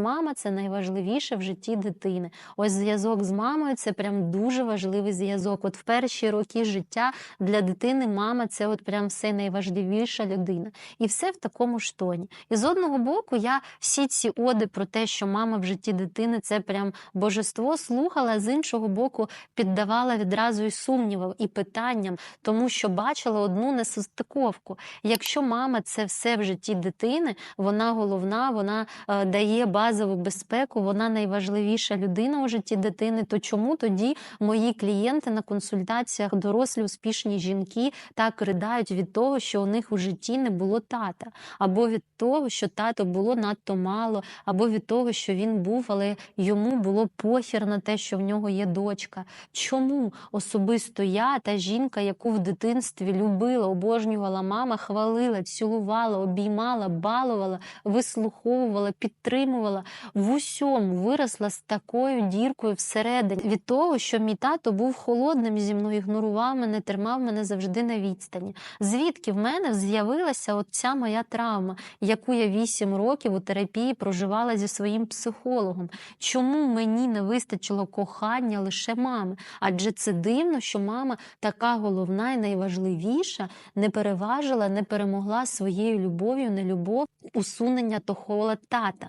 Мама це найважливіше в житті дитини. Ось зв'язок з мамою це прям дуже важливий зв'язок. От в перші роки життя для дитини мама це от прям все найважливіша людина. І все в такому ж тоні. І з одного боку, я всі ці оди про те, що мама в житті дитини це прям божество слухала, а з іншого боку, піддавала відразу і сумнівам, і питанням, тому що бачила одну несостиковку. Якщо мама це все в житті дитини, вона головна, вона е, дає базову безпеку, вона найважливіша людина у житті дитини. То чому тоді мої клієнти на консультаціях, дорослі успішні жінки, так придають від того, що у них у житті не було тата, або від того, що тато було надто мало, або від того, що він був, але йому було похір на те, що в нього є дочка. Чому особисто я, та жінка, яку в дитинстві любила, обожнювала мама, хвалила, цілувала, обіймала, балувала, вислуховувала, підтримувала в усьому виросла з такою діркою всередині від того, що мій тато був холодним зі мною, ігнорував мене, тримав мене завжди на відстані. Звідки в мене з'явилася от ця моя травма, яку я вісім років у терапії проживала зі своїм психологом? Чому мені не вистачило кохання лише мами? Адже це дивно, що мама така головна і найважливіша не переважила, не перемогла своєю любов'ю, не любов усунення того тата.